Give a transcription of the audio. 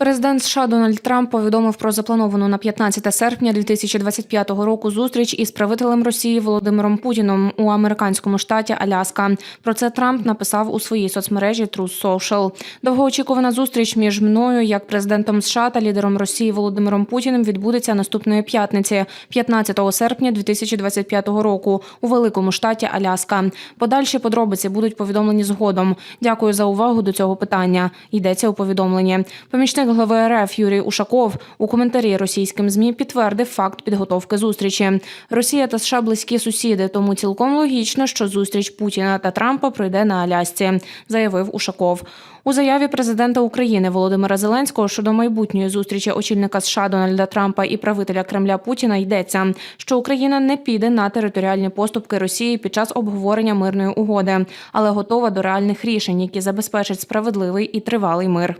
Президент США Дональд Трамп повідомив про заплановану на 15 серпня 2025 року зустріч із правителем Росії Володимиром Путіном у американському штаті Аляска. Про це Трамп написав у своїй соцмережі Truth Social. Довгоочікувана зустріч між мною, як президентом США та лідером Росії Володимиром Путіним, відбудеться наступної п'ятниці, 15 серпня 2025 року, у великому штаті Аляска. Подальші подробиці будуть повідомлені згодом. Дякую за увагу до цього питання. Йдеться у повідомленні. Помічник глави РФ Юрій Ушаков у коментарі російським змі підтвердив факт підготовки зустрічі. Росія та США близькі сусіди, тому цілком логічно, що зустріч Путіна та Трампа пройде на Алясці, заявив Ушаков. У заяві президента України Володимира Зеленського щодо майбутньої зустрічі очільника США Дональда Трампа і правителя Кремля Путіна йдеться, що Україна не піде на територіальні поступки Росії під час обговорення мирної угоди, але готова до реальних рішень, які забезпечать справедливий і тривалий мир.